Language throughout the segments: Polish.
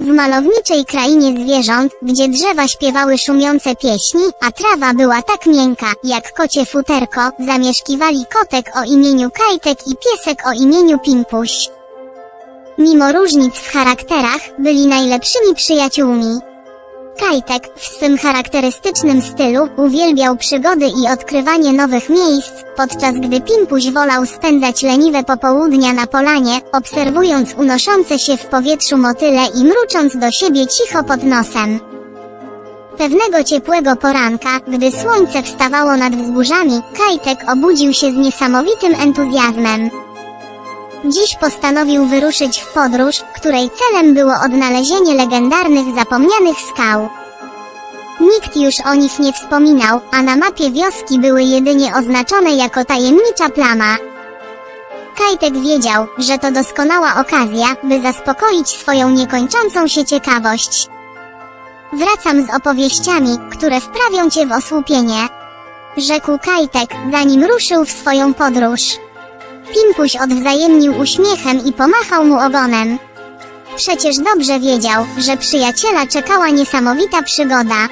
W malowniczej krainie zwierząt, gdzie drzewa śpiewały szumiące pieśni, a trawa była tak miękka, jak kocie futerko, zamieszkiwali kotek o imieniu Kajtek i piesek o imieniu Pimpuś. Mimo różnic w charakterach, byli najlepszymi przyjaciółmi. Kajtek, w swym charakterystycznym stylu, uwielbiał przygody i odkrywanie nowych miejsc, podczas gdy Pimpuś wolał spędzać leniwe popołudnia na polanie, obserwując unoszące się w powietrzu motyle i mrucząc do siebie cicho pod nosem. Pewnego ciepłego poranka, gdy słońce wstawało nad wzgórzami, Kajtek obudził się z niesamowitym entuzjazmem. Dziś postanowił wyruszyć w podróż, której celem było odnalezienie legendarnych zapomnianych skał. Nikt już o nich nie wspominał, a na mapie wioski były jedynie oznaczone jako tajemnicza plama. Kajtek wiedział, że to doskonała okazja, by zaspokoić swoją niekończącą się ciekawość. Wracam z opowieściami, które wprawią cię w osłupienie. Rzekł Kajtek, zanim ruszył w swoją podróż. Pimpuś odwzajemnił uśmiechem i pomachał mu ogonem. Przecież dobrze wiedział, że przyjaciela czekała niesamowita przygoda.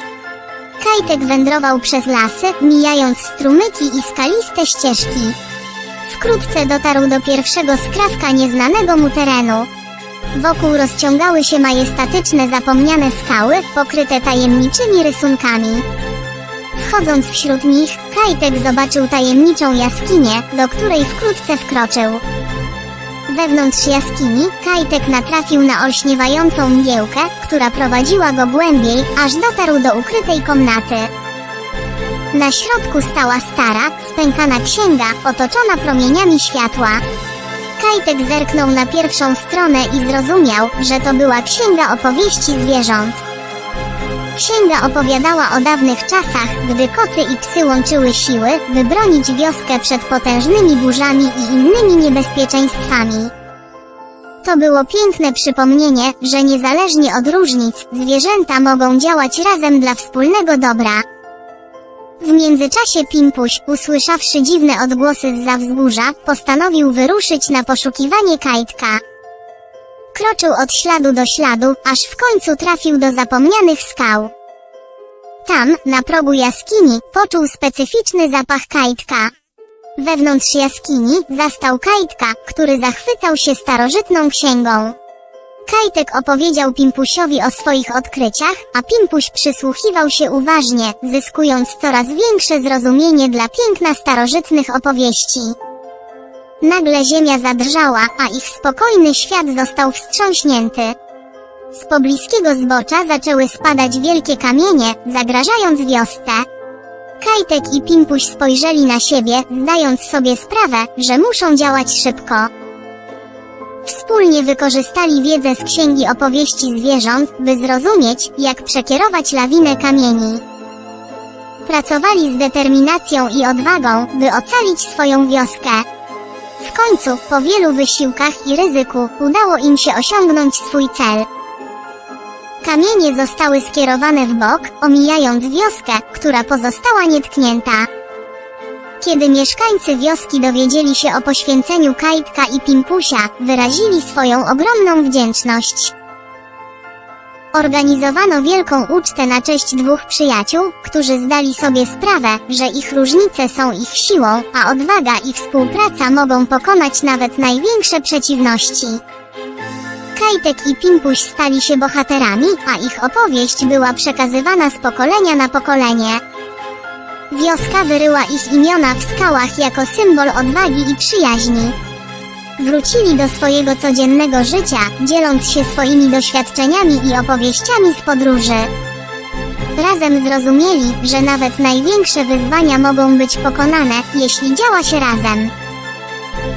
Kajtek wędrował przez lasy, mijając strumyki i skaliste ścieżki. Wkrótce dotarł do pierwszego skrawka nieznanego mu terenu. Wokół rozciągały się majestatyczne zapomniane skały, pokryte tajemniczymi rysunkami. Wchodząc wśród nich, Kajtek zobaczył tajemniczą jaskinię, do której wkrótce wkroczył. Wewnątrz jaskini, Kajtek natrafił na olśniewającą mgiełkę, która prowadziła go głębiej, aż dotarł do ukrytej komnaty. Na środku stała stara, spękana księga, otoczona promieniami światła. Kajtek zerknął na pierwszą stronę i zrozumiał, że to była księga opowieści zwierząt. Księga opowiadała o dawnych czasach, gdy koty i psy łączyły siły, by bronić wioskę przed potężnymi burzami i innymi niebezpieczeństwami. To było piękne przypomnienie, że niezależnie od różnic, zwierzęta mogą działać razem dla wspólnego dobra. W międzyczasie Pimpuś, usłyszawszy dziwne odgłosy zza wzgórza, postanowił wyruszyć na poszukiwanie kajtka. Kroczył od śladu do śladu, aż w końcu trafił do zapomnianych skał. Tam, na progu jaskini, poczuł specyficzny zapach kajtka. Wewnątrz jaskini zastał kajtka, który zachwycał się starożytną księgą. Kajtek opowiedział Pimpusiowi o swoich odkryciach, a Pimpuś przysłuchiwał się uważnie, zyskując coraz większe zrozumienie dla piękna starożytnych opowieści. Nagle ziemia zadrżała, a ich spokojny świat został wstrząśnięty. Z pobliskiego zbocza zaczęły spadać wielkie kamienie, zagrażając wiosce. Kajtek i Pimpuś spojrzeli na siebie, zdając sobie sprawę, że muszą działać szybko. Wspólnie wykorzystali wiedzę z księgi opowieści zwierząt, by zrozumieć, jak przekierować lawinę kamieni. Pracowali z determinacją i odwagą, by ocalić swoją wioskę. W końcu, po wielu wysiłkach i ryzyku, udało im się osiągnąć swój cel. Kamienie zostały skierowane w bok, omijając wioskę, która pozostała nietknięta. Kiedy mieszkańcy wioski dowiedzieli się o poświęceniu Kajtka i Pimpusia, wyrazili swoją ogromną wdzięczność. Organizowano wielką ucztę na cześć dwóch przyjaciół, którzy zdali sobie sprawę, że ich różnice są ich siłą, a odwaga i współpraca mogą pokonać nawet największe przeciwności. Kajtek i Pimpuś stali się bohaterami, a ich opowieść była przekazywana z pokolenia na pokolenie. Wioska wyryła ich imiona w skałach jako symbol odwagi i przyjaźni. Wrócili do swojego codziennego życia, dzieląc się swoimi doświadczeniami i opowieściami z podróży. Razem zrozumieli, że nawet największe wyzwania mogą być pokonane, jeśli działa się razem.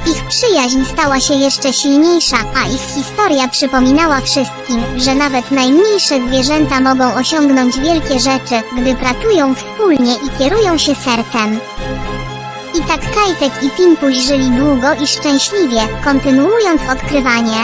Ich przyjaźń stała się jeszcze silniejsza, a ich historia przypominała wszystkim, że nawet najmniejsze zwierzęta mogą osiągnąć wielkie rzeczy, gdy pracują wspólnie i kierują się sercem. Tak Kajtek i Pimpuś żyli długo i szczęśliwie, kontynuując odkrywanie.